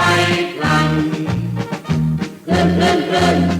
ไฟพลันเลื่อนเลื่นคลื่น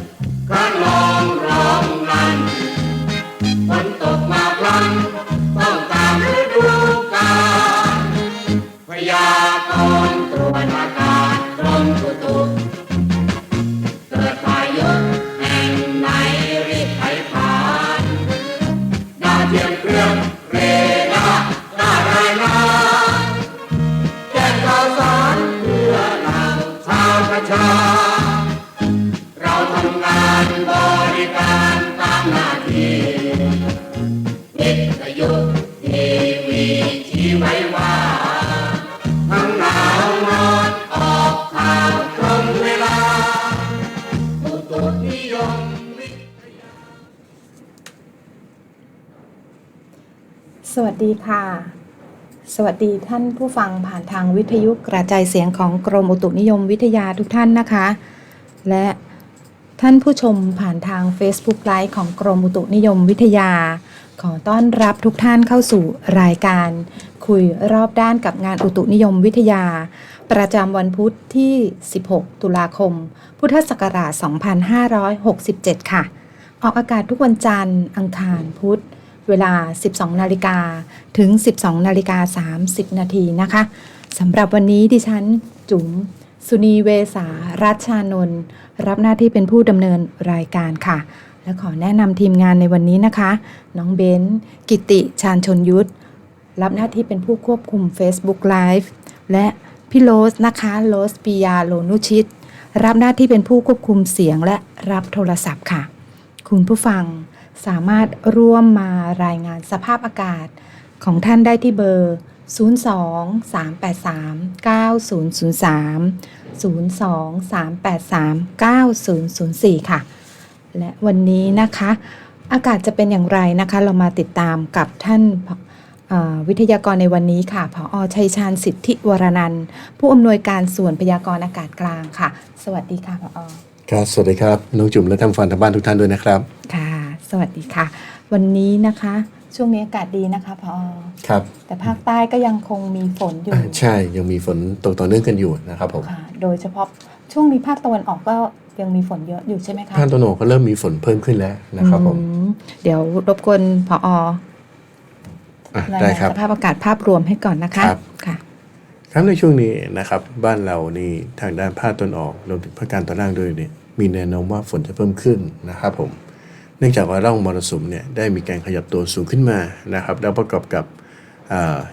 สวัสดีค่ะ สวัสดีท่านผู้ฟังผ่านทางวิทยุกระจายเสียงของกรมอุตุนิยมวิทยาทุกท่านนะคะ และท่านผู้ชมผ่านทาง Facebook ไลฟ์ของกรมอุตุนิยมวิทยา ขอต้อนรับทุกท่านเข้าสู่รายการ คุยรอบด้านกับงานอุตุนิยมวิทยา ประจำวันพุธที่ 16 ตุลาคม พุทธศักราช 2567 ค่ะ ออกอากาศทุกวันจันทร์ อังคารพุธ เวลา 12 นาฬิกาถึง 12 นาฬิกา 30 นาทีนะคะสำหรับวันนี้ดิฉันจุ๋มสุนีเวสารัชานนท์รับหน้าที่เป็นผู้ดำเนินรายการค่ะ และขอแนะนำทีมงานในวันนี้นะคะ น้องเบนซ์กิติชาญชนยุทธรับหน้าที่เป็นผู้ควบคุม Facebook Live และพี่โรสนะคะโรสปิยาโลนุชิต รับหน้าที่เป็นผู้ควบคุมเสียงและรับโทรศัพท์ค่ะ คุณผู้ฟัง สามารถร่วมมารายงานสภาพอากาศของท่านได้ที่เบอร์ 02 383 9003 02 383 9004 ค่ะ และวันนี้นะคะ อากาศจะเป็นอย่างไรนะคะ เรามาติดตามกับท่านวิทยากรในวันนี้ค่ะผอชัยชาญสิทธิวรนันท์ผู้อำนวยการส่วนพยากรณ์อากาศกลางค่ะ สวัสดีค่ะผอ ครับ สวัสดีครับ น้องจุ๋มและท่านฟังทางบ้านทุกท่านด้วยนะครับ ค่ะ สวัสดีค่ะ วันนี้นะคะ ช่วงนี้อากาศดีนะคะพอครับ แต่ภาคใต้ก็ยังคงมีฝนอยู่อ่าใช่ยังมีฝนตกต่อเนื่องกันอยู่นะครับผมค่ะโดยเฉพาะช่วงนี้ภาคตะวันออกก็ยังมีฝนเยอะอยู่ใช่ไหมคะภาคตะวันออกก็เริ่มมีฝนเพิ่มขึ้นแล้วนะครับผมอืมเดี๋ยวรบกวนพออะรายได้งานครับสภาพอากาศภาพรวมให้ก่อนนะคะครับค่ะ ครับในช่วงนี้นะครับบ้านเรานี่ทางด้านภาคตนออกรวมถึงภาคกลางตอนล่างด้วยเนี่ยมีแนวโน้มว่าฝนจะเพิ่มขึ้นนะครับผมเนื่องจากว่าร่องมรสุมเนี่ยได้มีการขยับตัวสูงขึ้นมานะครับแล้วประกอบกับ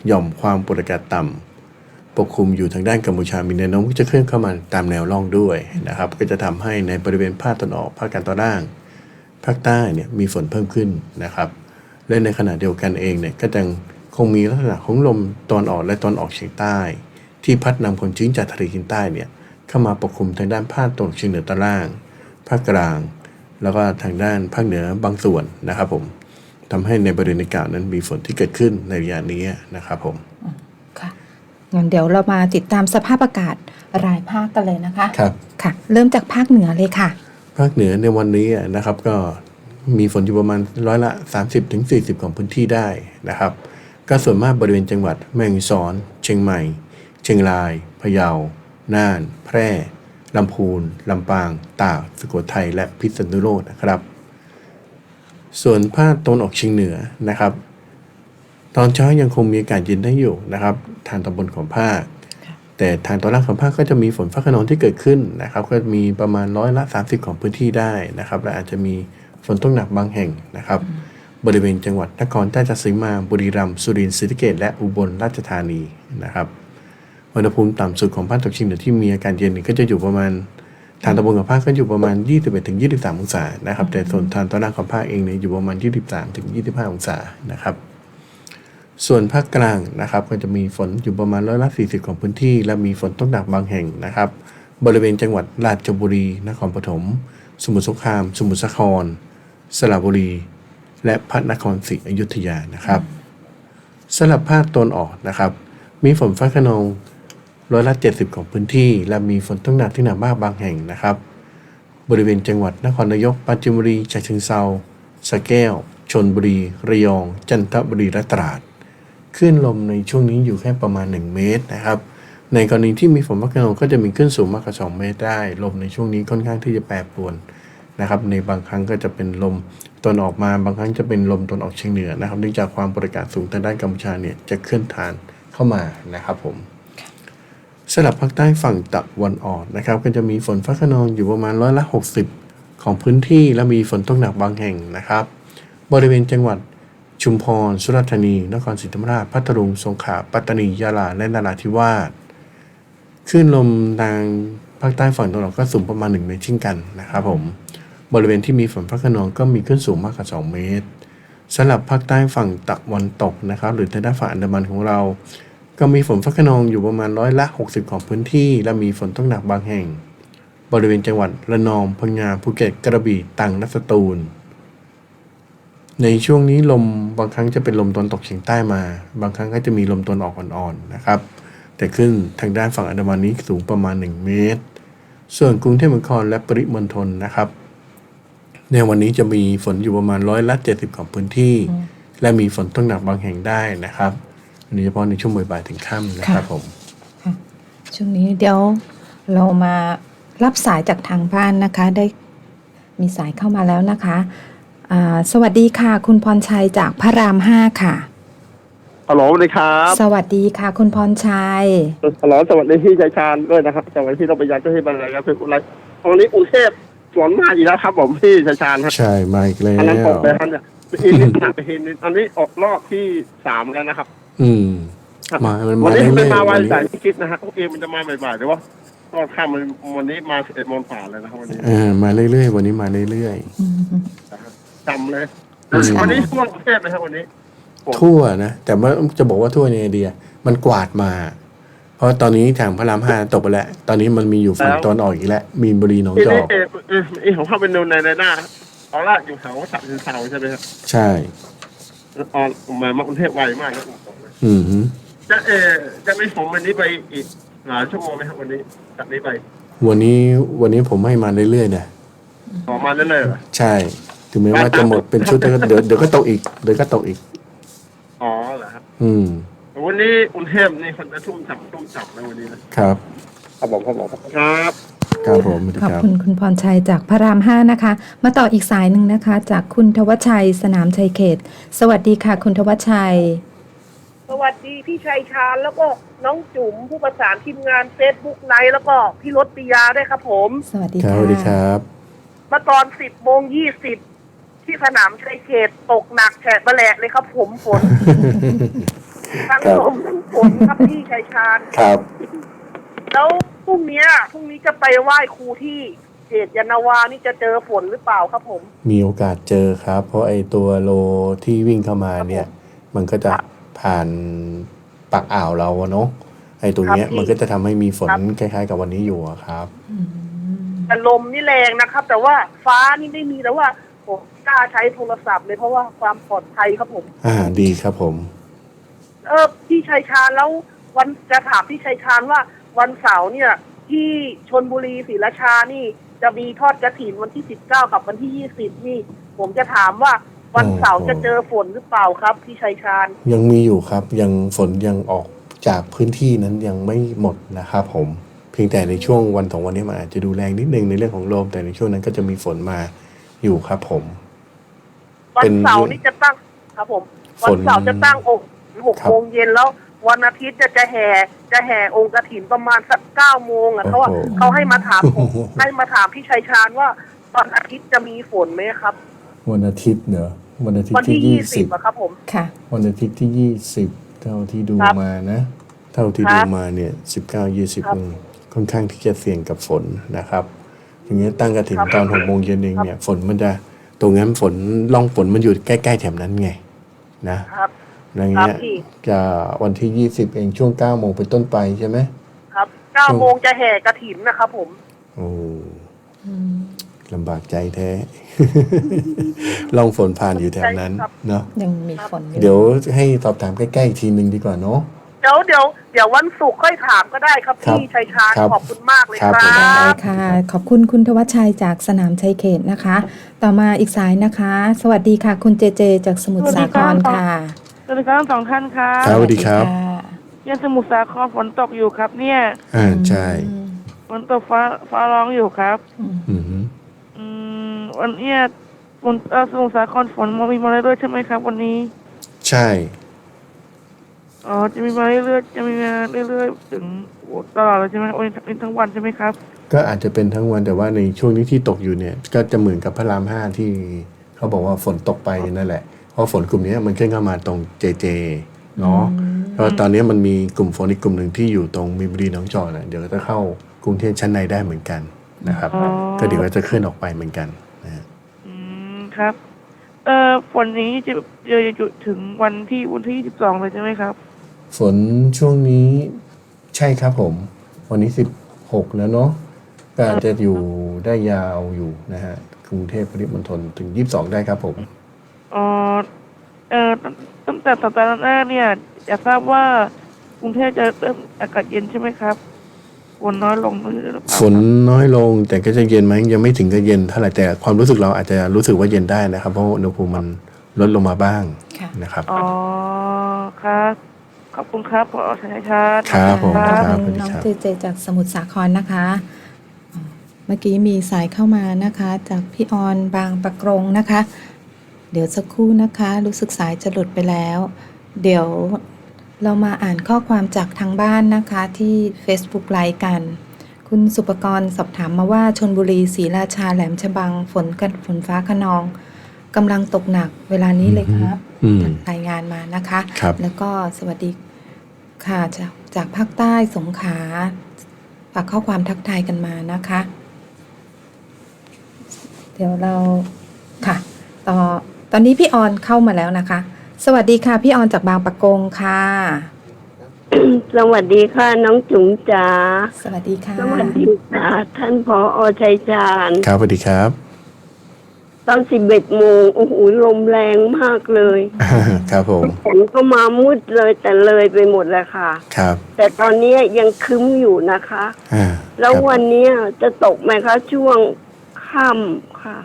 หย่อมความกดอากาศต่ำปกคลุมอยู่ทางด้านกัมพูชามีแนวโน้มที่จะเคลื่อนเข้ามาตามแนวร่องด้วยนะครับ ก็จะทำให้ในบริเวณภาคตะวันออกภาคกลางตอนล่าง ภาคใต้เนี่ยมีฝนเพิ่มขึ้นนะครับ และในขณะเดียวกันเองเนี่ยก็ยังคงมีลักษณะของลมตอนออกและตอนออกเฉียงใต้ ที่พัดนำความชื้นจากทะเลจีนใต้เนี่ยเข้ามาปกคลุมทางด้านภาคตะวันออกเฉียงเหนือตอนล่าง ภาคกลาง แล้วก็ทางด้านภาคเหนือบางส่วนนะครับผมทำให้ในบริเวณดังกล่าวนั้นมีฝนที่เกิดขึ้นในระยะนี้นะครับผมค่ะงั้นเดี๋ยวเรามาติดตามสภาพอากาศรายภาคกันเลยนะคะครับค่ะ เริ่มจากภาคเหนือเลยค่ะ ภาคเหนือในวันนี้นะครับก็มีฝนอยู่ประมาณร้อยละ 30-40 ของพื้นที่ได้นะครับ ก็ส่วนมากบริเวณจังหวัดแม่ฮ่องสอน เชียงใหม่ เชียงราย พะเยา น่าน แพร่ ลำพูน ลำปาง ตาก สุโขทัย และพิษณุโลกนะครับ ส่วนภาคตะวันออกเฉียงเหนือนะครับ ตอนเช้ายังคงมีอากาศเย็นได้อยู่นะครับ ทางตอนบนของภาค แต่ทางตอนล่างของภาคก็จะมีฝนฟ้าขนองที่เกิดขึ้นนะครับ ก็มีประมาณร้อยละ 30 ของพื้นที่ได้นะครับ และอาจจะมีฝนตกหนักบางแห่งนะครับบริเวณจังหวัดนครราชสีมา บุรีรัมย์ สุรินทร์ศรีสะเกษและอุบลราชธานีนะครับ อุณหภูมิต่ำสุดของภาคตะวันออกเฉียงเหนือที่มีอากาศเย็นก็จะอยู่ประมาณทางตะวันของภาคก็อยู่ประมาณ 21ถึง23 องศานะครับแต่ส่วนทางตอนล่างของภาคเองเนี่ยอยู่ประมาณ 23ถึง25 องศานะครับส่วนภาคกลางนะครับก็จะมีฝนอยู่ประมาณร้อยละ 40 ของพื้นที่ และมีฝนตกหนักบางแห่งนะครับ บริเวณจังหวัดราชบุรี นครปฐม สมุทรสงคราม สมุทรสาคร สระบุรี และพระนครศรีอยุธยานะครับสำหรับภาคตะวันออกนะครับ มีฝนฟ้าขนอง ร้อยละ 70 ของพื้นที่ และมีฝนตกหนักที่หนักมากบางแห่งนะครับ บริเวณจังหวัดนครนายกปราจีนบุรีฉะเชิงเทราสระแก้ว ชนบุรี ระยอง จันทบุรีและตราดคลื่นลมในช่วงนี้อยู่แค่ประมาณ 1 เมตรนะครับ ในกรณีที่มีฝนฟ้าขนองก็จะมีคลื่นสูงมากกว่า 2 เมตรได้ ลมในช่วงนี้ค่อนข้างที่จะแปรปรวนนะครับ ในบางครั้งก็จะเป็นลมตอนออกมา บางครั้งจะเป็นลมตอนออกเฉียงเหนือนะครับ เนื่องจากความกดอากาศสูงทางด้านกัมพูชาเนี่ยจะเคลื่อนฐานเข้ามานะครับผม สลับภาคใต้ฝั่งตะวันออกนะครับก็จะมีฝนฟ้าขนองอยู่ประมาณร้อยละ 60 ของพื้นที่และมีฝนตกหนักบางแห่งนะครับ บริเวณจังหวัดชุมพร สุราษฎร์ธานี นครศรีธรรมราช พัทลุง สงขลา ปัตตานี ยะลา และนราธิวาสคลื่นลมทางภาคใต้ฝั่งตะวันออกก็สูงประมาณ1เมตรเช่นกันนะครับผม บริเวณที่มีฝนฟ้าขนองก็มีคลื่นสูงมากกว่า 2 เมตรสำหรับภาคใต้ฝั่งตะวันตกนะครับ หรือทางด้านฝั่งอันดามันของเรา ก็มีฝนฟ้าขนองอยู่ประมาณร้อยละ 60 ของพื้นที่ และมีฝนตกหนักบางแห่ง บริเวณจังหวัดระนองพังงาภูเก็ตกระบี่ตรังและสตูล ในช่วงนี้ลมบางครั้งจะเป็นลมตะวันตกเฉียงใต้มา บางครั้งก็จะมีลมตะวันออกอ่อนๆนะครับ แต่ขึ้นทางด้านฝั่งอันดามันนี้สูงประมาณ 1 เมตร ส่วนกรุงเทพมหานครและปริมณฑลนะครับ ในวันนี้จะมีฝนอยู่ประมาณร้อยละ 70 ของพื้นที่ และมีฝนตกหนักบางแห่งได้นะครับ โดยเฉพาะในช่วงบ่ายๆถึงค่ำนะครับผมช่วงนี้เดี๋ยวเรามารับสายจากทางบ้านนะคะ ได้มีสายเข้ามาแล้วนะคะอ่าสวัสดีค่ะ คุณพรชัยจากพระรามห้าค่ะ ฮัลโหลสวัสดีครับสวัสดีค่ะ คุณพรชัย ฮัลโหลสวัสดีพี่ชัยชาญด้วยนะครับสวัสดีพี่ต้องไปยันเจ้าที่บรรยายครับพี่อุไรตอนนี้กรุงเทพฝนมาอีกแล้วครับ ผมพี่ชัยชาญครับใช่มาอีกแล้อันนั้นตวกไปครับเนี่ยอีกนิดหนักไปทีนิดอันนี้ออกรอบที่สามแล้วนะครับ อืม มามันวัมานนี้เรื่มันอยมาๆวัวันนใส่นี้ที่คิดนะฮะโอเคมันจะมาบ่ายๆแต่ว่าตอนค่ำมันวันนี้มาสิบเอ็ดโมงป่าเลยนะครับวันนี้เออมาเรื่อยๆวันนี้มาเรื่อย จำเลย อืม วันนี้ทั่วกรุงเทพเลยครับวันนี้ ๆ ทั่วนะ แต่ว่าจะบอกว่าทั่วในไอเดีย มันกวาดมา เพราะตอนนี้ทางพระรามห้าตกไปแล้ว ตอนนี้มันมีอยู่ฝั่งตอนออกอีกแล้ว มีนบุรีหนองทีจอนี้กเออเออเออผมเข้าไปดูในในหน้าเอาละอยู่แถวสัตว์เสาใช่ไหมครับใช่ ออนมามากรุงเทพไวมากนะอืมฮึจะเออจะมีผมวันนี้ไปอีกหลายชั่วโมงไหมครับวันนี้จากนี้ไปวันนี้วันนี้ผมให้มาเรื่อยๆนะออกมาเรื่อยๆเหรอใช่ ถึงแม้ว่าจะหมดเป็นชุดแล้วก็เดี๋ยวเดี๋ยวก็ตกอีกเดี๋ยวก็ตกอีก อ๋อเหรอครับอืม วันนี้กรุงเทพนี่คนจะทุ่มจับทุ่มจับนะวันนี้นะครับ ครับผมครับผมครับ ครับผมสวัสดีขอบครับคุณคุณพรชัยจากพระรามห้านะคะ มาต่ออีกสายหนึ่งนะคะ จากคุณทวชชัยสนามชัยเขต สวัสดีค่ะ คุณทวชชัย สวัสดีพี่ชัยชาญแล้วก็น้องจุ๋มผู้ประสานทีมงานเฟซบุ๊กไนแล้วก็พี่รถปิยาด้วยครับผม สวัสดีครับค่ะสวัสดีครับเมื่อตอนสิบโมงยี่สิบที่สนามชัยเขตตกหนักแฉะแบะแหลกเลยครับผมฝนทั้งครับลมทั้งฝนครับพี่ชัยชาญครับ แล้ว พรุ่งเนี้ยพรุ่งนี้จะไปไหว้ครูที่เขตยานนาวานี่จะเจอฝนหรือเปล่าครับผม มีโอกาสเจอครับ เพราะไอตัวโลที่วิ่งเข้ามาเนี่ย มันก็จะผ่านปากอ่าวเราอะเนาะไอตรงเนี้ยครับพี่มันก็จะทำให้มีฝนครับ คล้ายๆ กับวันนี้อยู่อะครับแต่ลมนี่แรงนะครับ แต่ว่าฟ้านี่ไม่มีแต่ว่าผมกล้าใช้โทรศัพท์เลยเพราะว่าความปลอดภัยครับผม อ่าดีครับผม เออพี่ชัยชาญแล้ววันจะถามพี่ชัยชาญว่า วันเสาร์เนี่ย ที่ชนบุรีศรีราชานี่จะมีทอดกระถินวันที่สิบเก้ากับวันที่ยี่สิบนี่ ผมจะถามว่าวันเสาร์โอ้โหจะเจอฝนหรือเปล่าครับ พี่ชัยชาญยังมีอยู่ครับ ยังฝนยังออกจากพื้นที่นั้นยังไม่หมดนะครับผม เพียงแต่ในช่วงวันสองวันนี้มันอาจจะดูแรงนิดนึงในเรื่องของลมแต่ในช่วงนั้นก็จะมีฝนมาอยู่ครับผม วัเป็นนเสาร์นี่จะตั้งครับผมฝวันนเสาร์จะตั้งองค์หกครับโมงเย็นแล้ว วันอาทิตย์จะจะแห่จะแห่องค์กระถินประมาณสักเก้าโมงอะเขาว่าโอ้โห เขาให้มาถามผมให้มาถามพี่ชัยชาญว่าวันอาทิตย์จะมีฝนไหมครับ วันอาทิตย์เนอะวันอาทิตวันย์ที่ที่ยี่ยี่สิสิบบอะครับผม ค่ะ วันอาทิตย์ที่ยี่สิบเท่าที่ดูครับมานะ เท่าที่ครัดูบมาเนี่ยสิบเก้ายี่สิบครับ ค่อนข้างที่จะเสี่ยงกับฝนนะครับอย่างเงี้ยตั้งกระถิ่นตอนหกโมงเย็นเองเนี่ยฝนมันจะตรงนั้นฝนล่องฝนมันอยู่ใกล้ ๆ แถบนั้นไงนะครับ อย่างครัเงี้บยพี่ จะวันที่ยี่สิบเองช่วงเก้าโมงเป็นต้นไปใช่ไหม ครับเก้าโมงจะแห่กระถินนะครับผม โอ้ลำบากใจแท้ล่องฝนผ่านอยู่แถวนั้นครับ เนาะยังมีฝนอยู่เดี๋ยวให้สอบถามใกล้ๆอีกทีหนึ่งดีกว่าเนาะ เดี๋ยวเดี๋ยวเดี๋ยววันศุกร์ค่อยถามก็ได้ครับครับพี่ชัยชาญครับขอบคุณมากเลยคครัรับผมได้ค่ะ ขอบคุณคุณทวชชัยจากสนามชัยเขตนะคะ ต่อมาอีกสายนะคะ สวัสดีค่ะ คุณเจเจจากสมุทรสาครค่ะ สวัสดีครับทั้งสองท่านครับครับสวัสดีครับะยังสมุทรสาครฝนตกอยู่ครับ เนี่ยอ่าใช่อืมฝนตกฟ้าฟ้าร้องอยู่ครับ อืมอือฮึอืมวันเนี้ยฝนเอ่อสมุทรสาครฝนมามีมาเรื่อยๆใช่ไหมครับ วันนี้ใช่ อ๋อจะมีมาเรื่อยๆจะมีมาเรื่อยๆถึงตลอดเลยใช่ไหมวันนี้ทั้งวันใช่ไหมครับ ก็อาจจะเป็นทั้งวันแต่ว่าในช่วงนี้ที่ตกอยู่เนี่ย ก็จะเหมือนกับพระรามห้าที่เขาบอกว่าฝนตกไปนั่นแหละ เพราะฝนกลุ่มนี้มันขึ้นเข้ามาตรงเจเจเนาะเพราะตอนนี้มันมีกลุ่มฝนอีกกลุ่มหนึ่งที่อยู่ตรงมีนบุรีหน้องจอกนะเดี๋ยวก็จะเข้ากรุงเทพชั้นในได้เหมือนกันนะครับอ๋อก็เดี๋ยวก็จะเคลื่อนออกไปเหมือนกันนะฮะอืมครับ เอ่อฝนนี้จะจะหยุดถึงวันที่วันที่สิบสองเลยใช่ไหมครับ ฝนช่วงนี้ใช่ครับผม วันนี้สิบหกแล้วเนาะก็อาจจะอยู่ได้ยาวอยู่นะฮะกรุงเทพปริมณฑลถึงยี่สิบสองได้ครับผม อ๋อเอ่อตั้งตั้งแต่สัปดาห์แรกเนี่ยอยากทราบว่ากรุงเทพจะเริ่มอากาศเย็นใช่ไหมครับฝนน้อยลงหรือเปล่าฝนน้อยลงแต่ก็จะเย็นไหมยังไม่ถึงกับเย็นเท่าไหร่แต่ความรู้สึกเราอาจจะรู้สึกว่าเย็นได้นะครับ เพราะว่าอุณหภูมิมันลดลงมาบ้างค่ะ นะครับ อ๋อครับขอบคุณครับพอชัยชาติ ครับผมขอบครับคุณสวัสดีน้องครับ เจเจจากสมุทรสาครนะคะอ๋อเมื่อกี้มีสายเข้ามานะคะ จากพี่ออนบางประกรงนะคะ เดี๋ยวสักครู่นะคะ รู้สึกสายจะหลุดไปแล้ว เดี๋ยวเรามาอ่านข้อความจากทางบ้านนะคะที่ Facebook ไลฟ์กัน คุณสุปกรณ์สอบถามมาว่าชนบุรีศรีราชาแหลมฉบังฝนกันฝนฟ้าขนองกำลังตกหนักเวลานี้เลยครับอืมรายงานมานะคะครับแล้วก็สวัสดีค่ะจากจากภาคใต้สงขลาฝากข้อความทักทายกันมานะคะ เดี๋ยวเราค่ะ ต่อต อนนี้พี่ออนเข้ามาแล้วนะคะ สวัสดีค่ะ พี่ออนจากบางปะกงค่ะ สวัสดีค่ะน้องจุ๋มจ๋า สวัสดีค่ะ สวัสดีค่ะท่านผออชัยชาญ ครับสวัสดีครับ ตอนสิบเอ็ดโมงโอ้โหลมแรงมากเลย ครับผมฝนก็มามืดเลยแต่เลยไปหมดแล้วค่ะ ครับ แต่ตอนนี้ยังคึ้มอยู่นะคะ อ่าแล้วครับวันนี้จะตกไหมคะช่วงค่ำค่ะ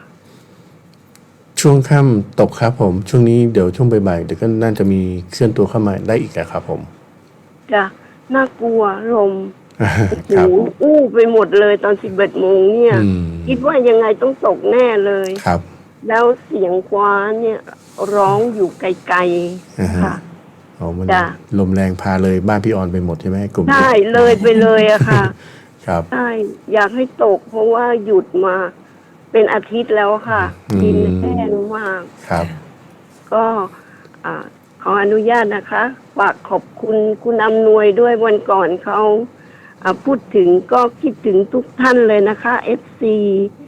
ช่วงค่ำตกครับผม ช่วงนี้เดี๋ยวช่วงบ่ายๆเดี๋ยวก็น่าจะมีเคลื่อนตัวเข้ามาได้อีกอะครับผมจะน่ากลัวลมครัหูบอู้ไปหมดเลยตอนสิบเอ็ดโมงเนี่ย อืม คิดว่ายังไงต้องตกแน่เลย ครับ แล้วเสียงคว้าเนี่ยร้องอยู่ไกลอ่าๆฮะค่ะ อ๋อมันจ้ะ ลมแรงพาเลยบ้านพี่ออนไปหมดใช่ไหมกลุ่มนี้ใช่เลยไปเลยอะค่ะ ครับ ใช่อยากให้ตกเพราะว่าหยุดมา เป็นอาทิตย์แล้วค่ะ อืมดินแห้งมาก ครับ ก็อ่าขออนุญาตนะคะฝากขอบคุณคุณอำนวยด้วยวันก่อนเขาอ่าพูดถึงก็คิดถึงทุกท่านเลยนะคะเอฟซี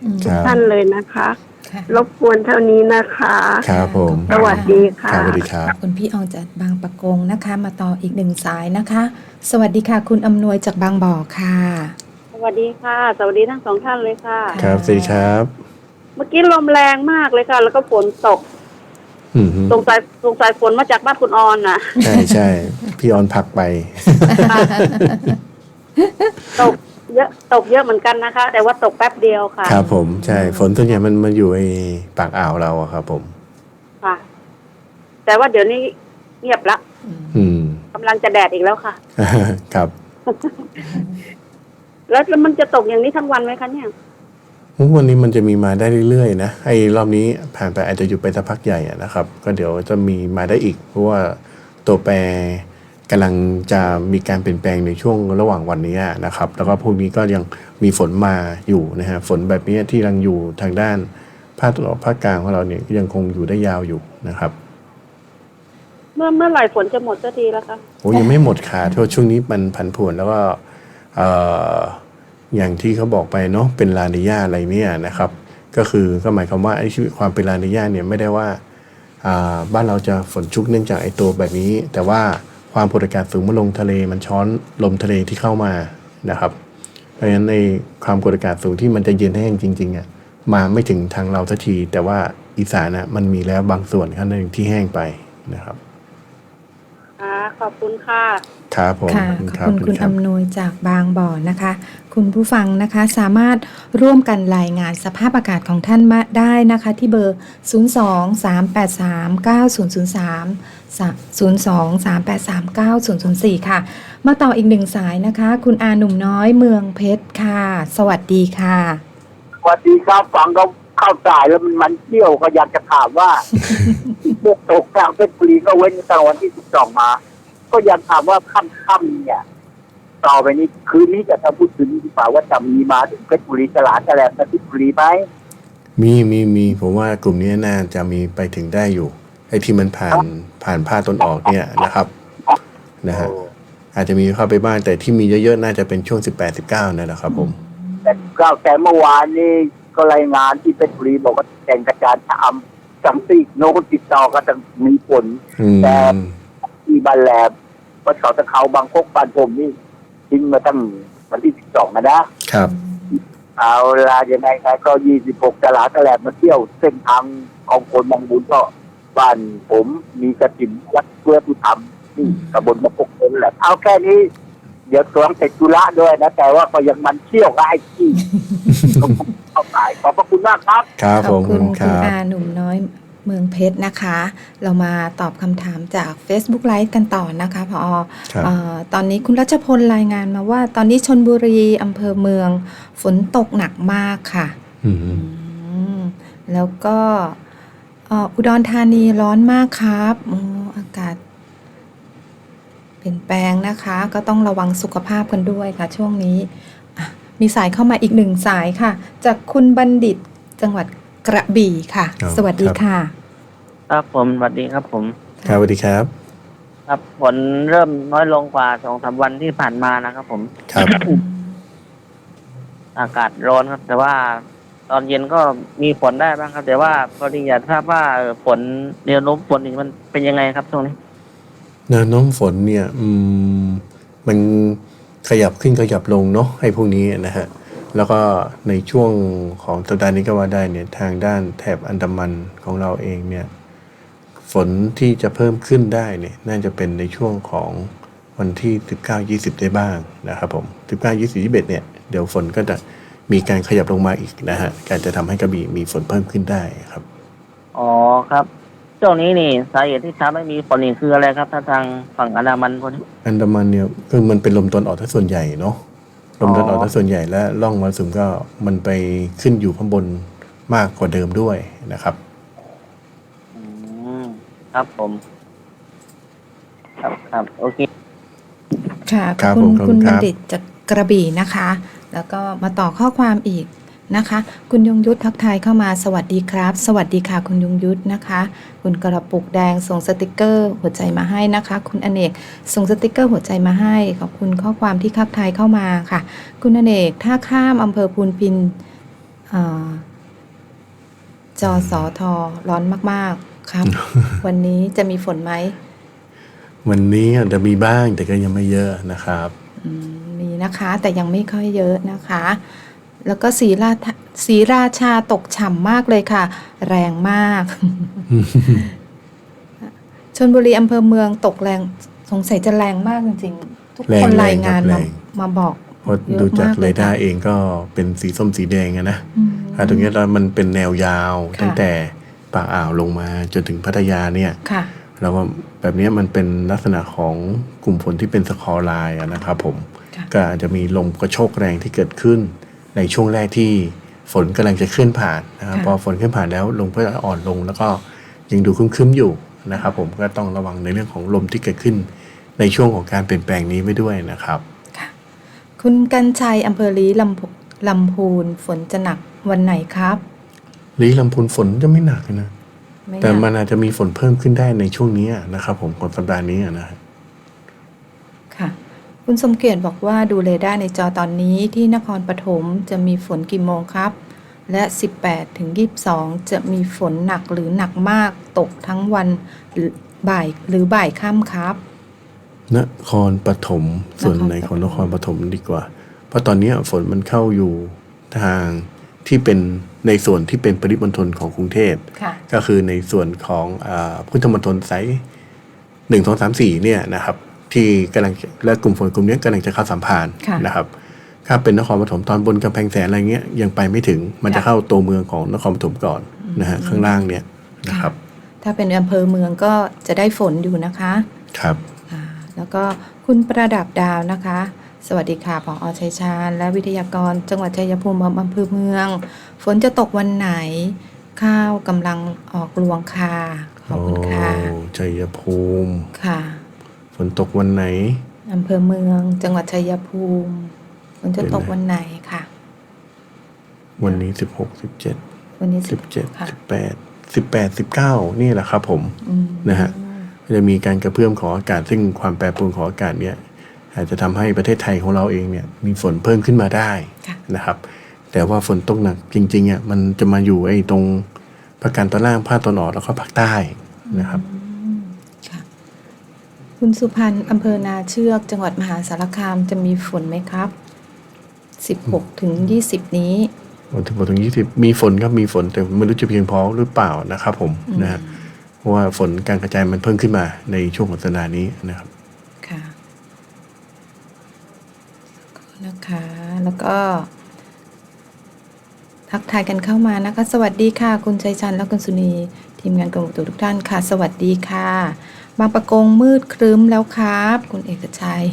อืมครัท่านเลยนะคะ ค่ะรบกวนเท่านี้นะคะ ครับผมสวัสดีค่ะ ครับสวัสดีครับ คุณพี่ออนจากบางปะกงนะคะ มาต่ออีกหนึ่งสายนะคะ สวัสดีค่ะ คุณอำนวยจากบางบ่อค่ะส วัสดีค่ะ สวัสดีทั้งสองท่านเลยค่ะ ครับสวัสดีครับ เมื่อกี้ลมแรงมากเลยค่ะ แล้วก็ฝนตกอืมฮึสงสัยสงสัยฝนมาจากบ้านคุณออนน่ะ ใช่ใช่พี่ออนผลักไป ตกเยอะตกเยอะเหมือนกันนะคะ แต่ว่าตกแป๊บเดียวค่ะ ครับผมใช่ ฝนส่วนใหญ่มันมาอยู่ไอ้ปากอ่าวเราอะครับผม ค่ะ แต่ว่าเดี๋ยวนี้เงียบละอืมกำลังจะแดดอีกแล้วค่ะ ครับ แล้วแล้วมันจะตกอย่างนี้ทั้งวันไหมคะเนี่ย วันนี้มันจะมีมาได้เรื่อยๆนะไอ้รอบนี้ผ่านไปอาจจะหยุดไปสักพักใหญ่อะนะครับ ก็เดี๋ยวจะมีมาได้อีก เพราะว่าตัวแปรกำลังจะมีการเปลี่ยนแปลงในช่วงระหว่างวันนี้นะครับ แล้วก็พวกนี้ก็ยังมีฝนมาอยู่นะฮะฝนแบบนี้ที่ยังอยู่ทางด้านภาคตะวันออกภาคกลางของเราเนี่ยก็ยังคงอยู่ได้ยาวอยู่นะครับ เมื่อเมื่อไหร่ฝนจะหมดสักทีแล้วคะโอ้ยังไม่หมดขาเพราะช่วงนี้มันผันผวนแล้วก็เอ่อ อย่างที่เขาบอกไปเนาะเป็นลานิยาอะไรเนี่ยนะครับ ก็คือก็หมายความว่าไอ้ชีวิตความเป็นลานิยาเนี่ยไม่ได้ว่าบ้านเราจะฝนชุกเนื่องจากไอ้ตัวแบบนี้ แต่ว่าความกดอากาศสูงมาลงทะเลมันช้อนลมทะเลที่เข้ามานะครับ เพราะฉะนั้นในความกดอากาศสูงที่มันจะเย็นแห้งจริงๆอะมาไม่ถึงทางเราสักที แต่ว่าอีสานน่ะมันมีแล้วบางส่วนแค่นั้นเองที่แห้งไปนะครับ ขอบคุณค่ะครับผมค่ะขขออบบคุณคุณคุณครับอำนวยจากบางบ่อนะคะ คุณผู้ฟังนะคะสามารถร่วมกันรายงานสภาพอากาศของท่านมาได้นะคะ ที่เบอร์ 0 2 3 8 3 9 0 0 3 023839004 ค่ะ มาต่ออีกหนึ่งสายนะคะ คุณอาหนุ่มน้อยเมืองเพชรค่ะ สวัสดีค่ะ สวัสดีครับฟังเขาเข้าสายแล้วมันมันเที่ยวก็อยากจะถามว่าพวกตกกลางเพชรบุรีก็เว้นตั้งแต่วันที่สิบสองมา ก็อยากถามว่าค่ำๆเนี่ยต่อไปนี้คืนนี้จะทำพูดถึงดีกว่าว่าจะมีมาถึงเพชรบุรีตลาดแถลงเพชรบุรีไหมมีมีมีผมว่ากลุ่มนี้น่าจะมีไปถึงได้อยู่ไอ้ที่มันผ่านผ่านภาคต้นออกเนี่ยนะครับนะฮะอาจจะมีเข้าไปบ้างแต่ที่มีเยอะๆน่าจะเป็นช่วง18 19นั่นแหละครับผมแต่ก็แต่เมื่อวานนี้ก็รายงานที่เพชรบุรีบอกว่าแก่งกระจานชะอำจังซีกโนนติดต่อก็จะมีฝนอืมแต่ที่ บ้านแหลมวัดเขาตะเขาบางพกบ้านผมนี่ทิ้งมาตั้งวันที่สิบสองนะนะครับ เอาลายังไงครับก็ยี่สิบหกตลาดตลาดมาเที่ยว เส้นทางของคนบางบุญก็บ้านผมมีกระถิ่นวัดเพื่อผู้ทำนี่ตำบลมะพกเป็นแหละเอาแค่นี้ เดี๋ยวตัวเสร็จจุระด้วยนะ แต่ว่าก็ยังมันเที่ยวกับไอ้ที่เอาสายขอบพระคุณมากครับ ครับขผอบมคุณคคุณรับ อาหนุ่มน้อย เมืองเพชรนะคะ เรามาตอบคำถามจาก Facebook Live กันต่อนะคะพอครับเออตอนนี้คุณรัชพลรายงานมาว่า ตอนนี้ชนบุรีอำเภอเมือง ฝนตกหนักมากค่ะอืมอืมแล้วก็เอ่ออุดรธานีร้อนมากครับอืมอากาศเปลี่ยนแปลงนะคะ ก็ต้องระวังสุขภาพกันด้วยค่ะ ช่วงนี้อะมีสายเข้ามาอีกหนึ่งสายค่ะ จากคุณบัณฑิตจังหวัด กระบี่ค่ะครับสวัสดีครับ ค่ะ ครับผมสวัสดีครับผม ครับสวัสดีครับครับฝนเริ่มน้อยลงกว่าสองสามวันที่ผ่านมานะครับผม ครับ อากาศร้อนครับ แต่ว่าตอนเย็นก็มีฝนได้บ้างครับ แต่ว่าพอดีอยากทราบว่าเอ่อฝนแนวโน้มฝนนี่มันเป็นยังไงครับช่วงนี้แนวโน้มฝนเนี่ย อืม มันขยับขึ้นขยับลงเนาะไอ้พวกนี้นะฮะ แล้วก็ในช่วงของสัปดาห์นี้ก็ว่าได้เนี่ยทางด้านแถบอันดามันของเราเองเนี่ยฝนที่จะเพิ่มขึ้นได้เนี่ยน่าจะเป็นในช่วงของวันที่ 19 20 ได้บ้างนะครับผม 19 20 21 เนี่ยเดี๋ยวฝนก็จะมีการขยับลงมาอีกนะฮะการจะทำให้กระบี่มีฝนเพิ่มขึ้นได้ครับ อ๋อครับช่วงนี้นี่สาเหตุที่ทำให้มีฝนนี่คืออะไรครับ ถ้าทางฝั่งอันดามันพวกนี้อันดามันเนี่ยคือมันเป็นลมตะวันออกถ้าส่วนใหญ่เนาะ ลมตะวันออกถ้าส่วนใหญ่และร่องมรสุมก็มันไปขึ้นอยู่ข้างบนมากกว่าเดิมด้วยนะครับ อืมครับผม ครับครับโอเค ค่ะ ครับคุณผมขอบคุคุณณครับับณฑิตจากกระบี่นะคะ แล้วก็มาต่อข้อความอีก นะคะ คุณยงยุทธทักทายเข้ามาสวัสดีครับ สวัสดีค่ะคุณยงยุทธนะคะ คุณกระปุกแดงส่งสติกเกอร์หัวใจมาให้นะคะ คุณอเนกส่งสติกเกอร์หัวใจมาให้ขอบคุณข้อความที่ทักทายเข้ามาค่ะ คุณอเนกถ้าข้ามอำเภอพูนพินเอ่อจอสอทอร้อนมาก ๆครับ วันนี้จะมีฝนไหมวันนี้อาจจะมีบ้างแต่ก็ยังไม่เยอะนะครับอืมมีนะคะแต่ยังไม่ค่อยเยอะนะคะ แล้วก็สีราชสีราชาตกฉ่ำมากเลยค่ะ แรงมากชนบุรีอำเภอเมืองตกแรงสงสัยจะแรงมากจริงๆ ทุกแรงคนแรงรายงานครับมาแรงมาบอกเพราะเยอะดูจากมากเรเลยดาค่ะร์เองก็เป็นสีส้มสีแดงอะนะอืมอ่าตรงนี้เรามันเป็นแนวยาวค่ะตั้งแต่ปากอ่าวลงมาจนถึงพัทยาเนี่ยค่ะแล้วก็แบบนี้มันเป็นลักษณะของกลุ่มฝนที่เป็นสคอร์ไลน์อะนะครับผมค่ะก็อาจจะมีลมกระโชกแรงที่เกิดขึ้น ในช่วงแรกที่ฝนกำลังจะเคลื่อนผ่านนะครับพอฝนเคลื่อนผ่านแล้วลมก็จะอ่อนลง แล้วก็ยังดูครึ้มๆอยู่นะครับผมก็ต้องระวังในเรื่องของลมที่เกิดขึ้น ในช่วงของการเปลี่ยนแปลงนี้ไว้ด้วยนะครับค่ะคุณกันชัยอำเภอลีลำพูลำพูนฝนจะหนักวันไหนครับลีลำพูนฝนจะไม่หนักนะไม่แต่หนักมันอาจจะมีฝนเพิ่มขึ้นได้ในช่วงนี้นะครับผมของสัปดาห์นี้นะครับค่ะ คุณสมเกียรติบอกว่าดูเรดาร์ในจอตอนนี้ที่นครปฐมจะมีฝนกี่โมงครับ และ 18ถึง22 จะมีฝนหนักหรือหนักมากตกทั้งวันหรือบ่ายหรือบ่ายค่ำครับ นครปฐมส่วนนครปฐมไหนของนครปฐมดีกว่า เพราะตอนนี้ฝนมันเข้าอยู่ทางที่เป็นในส่วนที่เป็นปริมณฑลของกรุงเทพค่ะก็คือในส่วนของอาพุทธมณฑลสายหนึ่งสองสามสี่เนี่ยนะครับ ที่กำลังและกลุ่มฝนกลุ่มนี้กำลังจะเข้าสัมพันธ์ค่ะนะครับถ้าเป็นนครปฐมตอนบนกำแพงแสนอะไรเงี้ยยังไปไม่ถึงมันจะค่ะเข้าตัวเมืองของนครปฐมก่อนนะฮะข้างล่างเนี่ยนะครับ ถ้าเป็นอำเภอเมืองก็จะได้ฝนอยู่นะคะครับอ่าแล้วก็คุณประดับดาวนะคะ สวัสดีค่ะผอชัยชาญ และวิทยากรจังหวัดชัยภูมิอำเภอเมือง ฝนจะตกวันไหน ข้าวกำลังออกรวงค่ะขอบคุณค่ะโอ้ชัยภูมิค่ะ ฝนตกวันไหน อำเภอเมือง จังหวัดชัยภูมิฝนจะตกวันไหนค่ะ วันนี้สิบหกสิบเจ็ดวันนี้สิบเจ็ดค่ะสิบแปดสิบแปดสิบเก้านี่แหละครับ ผมอืมนะฮะก็จะมีการกระเพื่อมของอากาศ ซึ่งความแปรปรวนของอากาศเนี่ย อาจจะทำให้ประเทศไทยของเราเองเนี่ย มีฝนเพิ่มขึ้นมาได้ค่ะนะครับ แต่ว่าฝนตกหนักจริงๆอะมันจะมาอยู่ไอ้ตรงภาคกลางตอนล่างภาคตอนออกแล้วก็ภาคใต้นะครับค่ะ คุณสุพันธ์อำเภอนาเชือก จังหวัดมหาสารคามจะมีฝนไหมครับ 16ถึง20 นี้วันที่ถึงยี่สิบมีฝนครับมีฝนแต่ไม่รู้จะเพียงพอหรือเปล่านะครับผมนะฮะเพราะว่าฝนการกระจายมันเพิ่มขึ้นมาในช่วงของสัปดาห์นี้นะครับค่ะนะคะ แล้วก็ ทักทายกันเข้ามานะคะ สวัสดีค่ะ คุณชัยชันและคุณสุนี ทีมงานกรมอุตุทุกท่านค่ะ สวัสดีค่ะ บางประกงมืดครึ้มแล้วครับ คุณเอกชัย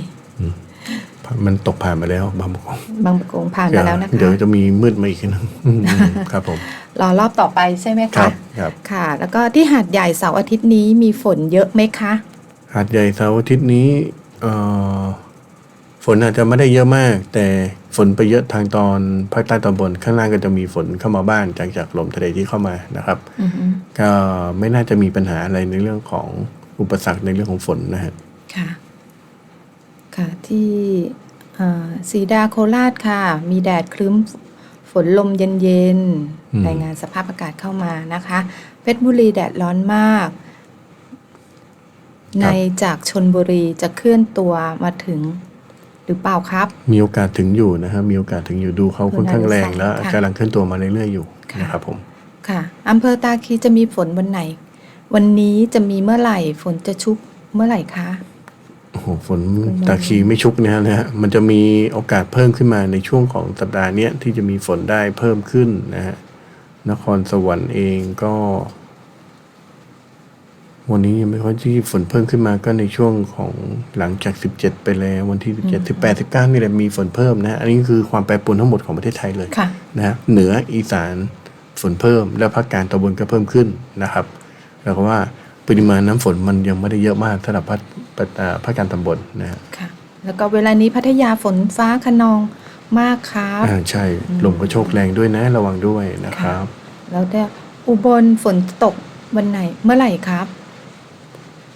มันตกผ่านมาแล้ว บางประกง บางประกงผ่านมาแล้วนะคะ เดี๋ยวจะมีมืดมาอีกนะอืมครับผม รอรอบต่อไปใช่ไหมครัคะบครับค่ะ แล้วก็ที่หาดใหญ่เสาร์อาทิตย์นี้มีฝนเยอะไหมคะ หาดใหญ่เสาร์อาทิตย์นี้เอ่อ ฝนอาจจะไม่ได้เยอะมาก แต่ฝนไปเยอะทางตอนภาคใต้ตอนบน ข้างล่างก็จะมีฝนเข้ามาบ้างจากจากลมทะเลที่เข้ามานะครับอือฮึก็ไม่น่าจะมีปัญหาอะไรในเรื่องของอุปสรรคในเรื่องของฝนนะฮะค่ะ ค่ะที่เอ่อสีดาโคราชค่ะ มีแดดครึ้มฝนลมเย็นอืมๆรายงานสภาพอากาศเข้ามานะคะ เพชรบุรีแดดร้อนมาก ในจากชนบุรีจะเคลื่อนตัวมาถึง หรือเปล่าครับ มีโอกาสถึงอยู่นะฮะมีโอกาสถึงอยู่ดูเขาค่อนข้างแรงแล้วค่ะกำลังเคลื่อนตัวมาเรื่อยๆอยู่ค่ะนะครับผมค่ะอำเภอตาคีจะมีฝนวันไหน วันนี้จะมีเมื่อไหร่ฝนจะชุกเมื่อไหร่คะโอ้โหฝนตาคีไม่ชุกนะฮะนะฮะมันจะมีโอกาสเพิ่มขึ้นมาในช่วงของสัปดาห์เนี้ยที่จะมีฝนได้เพิ่มขึ้นนะฮะนครสวรรค์เองก็ วันนี้ยังไม่ค่อยที่ฝนเพิ่มขึ้นมาก็ในช่วงของหลังจาก 17 ไปแล้ววันที่ 17 18 19นี่แหละมีฝนเพิ่มนะฮะอันนี้คือความแปรปรวนทั้งหมดของประเทศไทยเลยค่ะนะฮะเหนืออีสานฝนเพิ่ม และภาคกลางตะบนก็เพิ่มขึ้นนะครับแล้วก็ว่าปริมาณน้ำฝนมันยังไม่ได้เยอะมากสำหรับภาคภาคอ่าภาคกลางตำบลนะฮะค่ะ แล้วก็เวลานี้พัทยาฝนฟ้าขนองมากครับอ่าใช่ลมก็โชกแรงด้วยนะระวังด้วยนะครับ แล้วแต่อุบลฝนตกวันไหนเมื่อไหร่ครับ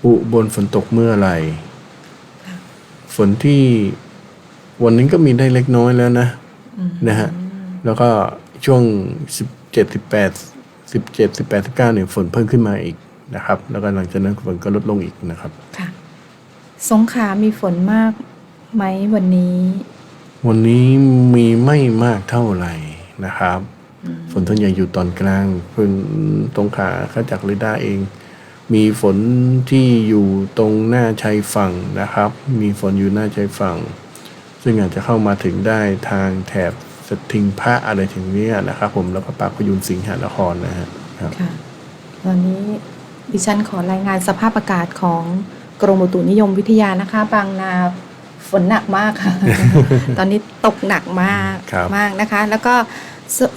อุบลฝนตกเมื่อไหร่ ฝนที่วันนี้ก็มีได้เล็กน้อยแล้วนะอืมนะฮะแล้วก็ช่วงสิบเจ็ดสิบแปดสิบเจ็ดสิบแปดสิบเก้าเนี่ยฝนเพิ่มขึ้นมาอีกนะครับ แล้วก็หลังจากนั้นฝนก็ลดลงอีกนะครับค่ะสงขลามีฝนมากไหมวันนี้ วันนี้มีไม่มากเท่าไหร่นะครับ ฝนส่วนใหญ่อยู่ตอนกลางพื้นตรงขาข้าจากเรดาร์เอง มีฝนที่อยู่ตรงหน้าชายฝั่งนะครับ มีฝนอยู่หน้าชายฝั่ง ซึ่งอาจจะเข้ามาถึงได้ทางแถบสถิงพระอะไรถึงเนี้ยนะครับ ผมแล้วก็ปากพยุนสิงหานครนะฮะครับค่ะตอนนี้ดิฉันขอรายงานสภาพอากาศของกรมอุตุนิยมวิทยานะคะ บางนาฝนหนักมากค่ะ ตอนนี้ตกหนักมากครับมากนะคะ แล้วก็ส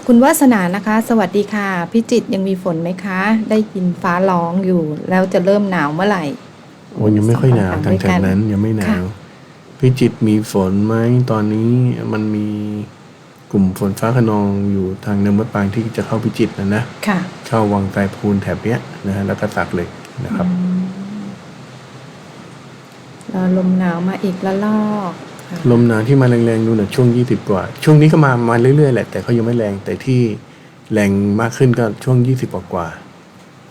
คุณวาสนานะคะ สวัสดีค่ะ พิจิตรยังมีฝนไหมคะ ได้ยินฟ้าร้องอยู่ แล้วจะเริ่มหนาวเมื่อไหร่โอ้ยังไม่ค่อยหนาวสัทามงพันธ์ด้วยกัจากนนั้นยังไม่หนาค่ะวพิจิตรมีฝนไหมตอนนี้มันมีกลุ่มฝนฟ้าขนองอยู่ทางเนินมะปรางที่จะเข้าพิจิตรนะนะค่ะเข้าวังไตรพูนแถบเนี้ยนะฮะแล้วก็ตากเหล็กนะครับรอลมหนาวมาอีกละลอกค่ะ ลมหนาวที่มาแรงๆนู่นนะช่วง 20 กว่า ช่วงนี้ก็มามาเรื่อยๆแหละแต่เขายังไม่แรงแต่ที่แรงมากขึ้นก็ช่วง 20 กว่ากว่า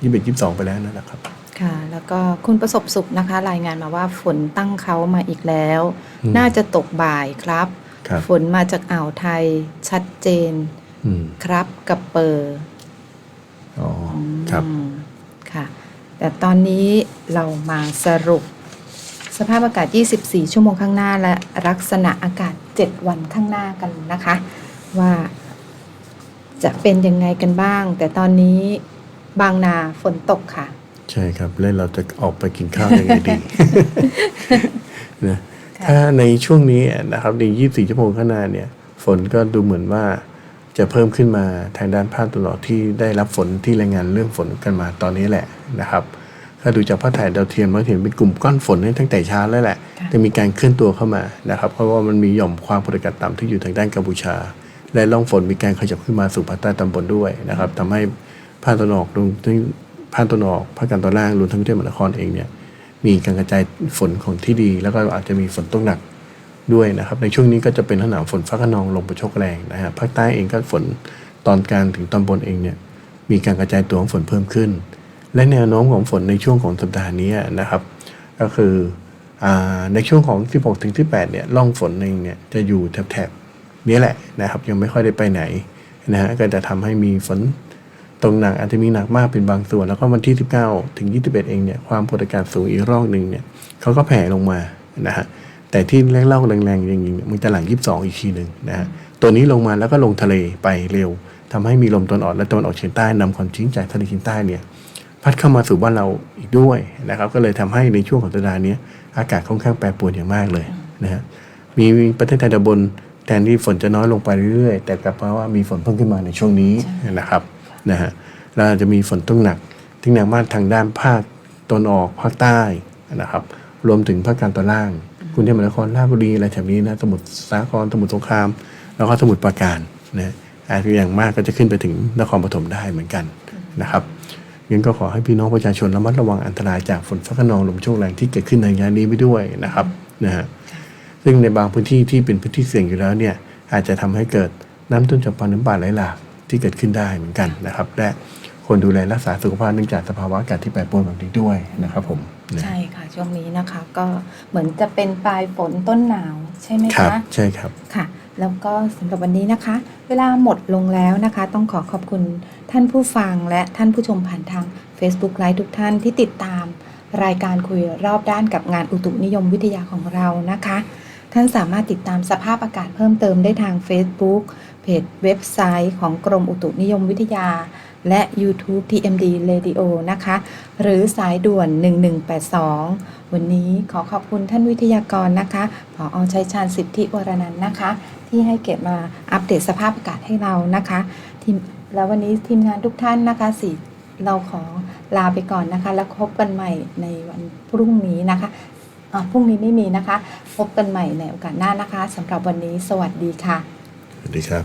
21 22ไปแล้วนั่นแหละครับ ค่ะ แล้วก็คุณประสบสุขนะคะ รายงานมาว่าฝนตั้งเขามาอีกแล้ว อืมน่าจะตกบ่ายครับ ครับ ฝนมาจากอ่าวไทยชัดเจนอืมครับกับเปอร์อ๋อครับ อืมค่ะ แต่ตอนนี้เรามาสรุป สภาพอากาศ 24 ชั่วโมงข้างหน้า และลักษณะอากาศ 7 วันข้างหน้ากันนะคะ ว่าจะเป็นยังไงกันบ้าง แต่ตอนนี้บางนาฝนตกค่ะ ใช่ครับ แล้วเราจะออกไปกินข้าวยังไงดีนะค่ะถ้าในช่วงนี้นะครับใน 24 ชั่วโมงข้างหน้าเนี่ย ฝนก็ดูเหมือนว่าจะเพิ่มขึ้นมาทางด้านภาคตะวันออกที่ได้รับฝนที่รายงานเรื่องฝนกันมาตอนนี้แหละนะครับ ถ้าดูจากภาพถ่ายดาวเทียมเราเห็นเป็นกลุ่มก้อนฝนตั้งแต่เช้าแล้วแหละค่ะจะมีการเคลื่อนตัวเข้ามานะครับ เพราะว่ามันมีหย่อมความกดอากาศต่ำที่อยู่ทางด้านกัมพูชา และร่องฝนมีการขยับขึ้นมาสู่ภาคใต้ตอนบนด้วยนะครับทำให้ภาคตะวันออกรวมทั้งภาคตะวันออกภาคกลางตอนล่างรวมทั้งกรุงเทพมหานครเองเนี่ยมีการกระจายฝนของที่ดี แล้วก็อาจจะมีฝนตกหนักด้วยนะครับ ในช่วงนี้ก็จะเป็นหนาวฝนฟ้าขนองลมกระโชกแรงนะฮะภาคใต้เองก็ฝนตอนกลางถึงตอนบนเองเนี่ยมีการกระจายตัวของฝนเพิ่มขึ้น และแนวโน้มของฝนในช่วงของสัปดาห์นี้นะครับ ก็คืออในช่วงของ 16ถึง18เนี่ยร่องฝนเองเนี่ยจะอยู่แถบๆนี้แหละนะครับ ยังไม่ค่อยได้ไปไหนนะฮะก็จะทำให้มีฝนตกหนักอาจจะมีหนักมากเป็นบางส่วน แล้วก็วันที่ 19 ถึง 21 เองเนี่ยความกดอากาศสูงอีกรอบหนึ่งเนี่ยเขาก็แผ่ลงมานะฮะแต่ที่แรงเล่าแรงๆจริงๆเนี่ยมันจะหลัง 22 อีกทีหนึ่งนะฮะตัวนี้ลงมาแล้วก็ลงทะเลไปเร็วทำให้มีลมตะวันออกและตะวันออกเฉียงใต้นำความชื้นจากทะเลจีนใต้เนี่ย พัดเข้ามาสู่บ้านเราอีกด้วยนะครับ ก็เลยทำให้ในช่วงของสัปดาห์นี้อากาศค่อนข้างแปรปรวนอย่างมากเลยนะฮะมีประเทศไทยตอนบนแทนที่ฝนจะน้อยลงไปเรื่อยๆ แต่กลับมาว่ามีฝนเพิ่มขึ้นมาในช่วงนี้นะครับนะฮะแล้วจะมีฝนตกหนักที่หนักมากทางด้านภาคตะนออกภาคใต้นะครับ รวมถึงภาคกลางตอนล่างกรุงเทพมหานครราชบุรีอะไรแถบนี้นะสมุทรสาครสมุทรสงคราม แล้วก็สมุทรปราการนะอาจจะอย่างมากก็จะขึ้นไปถึงนครปฐมได้เหมือนกันนะครับ งั้นก็ขอให้พี่น้องประชาชนระมัดระวังอันตรายจากฝนฟ้าขนองลมโชกแรงที่เกิดขึ้นในระยะนี้ไปด้วยนะครับนะฮะซึ่งในบางพื้นที่ที่เป็นพื้นที่เสี่ยงอยู่แล้วเนี่ยอาจจะทำให้เกิดน้ำต้นจำปาน้ำป่าไหลหลากที่เกิดขึ้นได้เหมือนกันนะครับและควรดูแลรักษาสุขภาพเนื่องจากสภาวะอากาศที่แปรปรวนแบบนี้ด้วยนะครับผมนะใช่ค่ะช่วงนี้นะคะ ก็เหมือนจะเป็นปลายฝนต้นหนาวใช่ไหมครับคะใช่ครับค่ะ แล้วก็สำหรับวันนี้นะคะ เวลาหมดลงแล้วนะคะ ต้องขอขอบคุณท่านผู้ฟังและท่านผู้ชมผ่านทาง Facebook ไลฟ์ทุกท่านที่ติดตาม รายการคุยรอบด้านกับงานอุตุนิยมวิทยาของเรานะคะ ท่านสามารถติดตามสภาพอากาศเพิ่มเติมได้ทาง Facebook เพจเว็บไซต์ของกรมอุตุนิยมวิทยา และ YouTube TMD Radio นะคะ หรือสายด่วน 1182 วันนี้ขอขอบคุณท่านวิทยากรนะคะผออชัยชาญสิทธิวรนันท์นะคะ ที่ให้เกียรติมาอัปเดตสภาพอากาศให้เรานะคะทีมแล้ววันนี้ทีมงานทุกท่านนะคะสิเราขอลาไปก่อนนะคะ แล้วพบกันใหม่ในวันพรุ่งนี้นะคะอ่าพรุ่งนี้ไม่มีนะคะ พบกันใหม่ในโอกาสหน้านะคะสำหรับวันนี้สวัสดีค่ะ สวัสดีครับ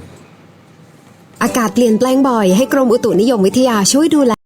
อากาศเปลี่ยนแปลงบ่อยให้กรมอุตุนิยมวิทยาช่วยดูแล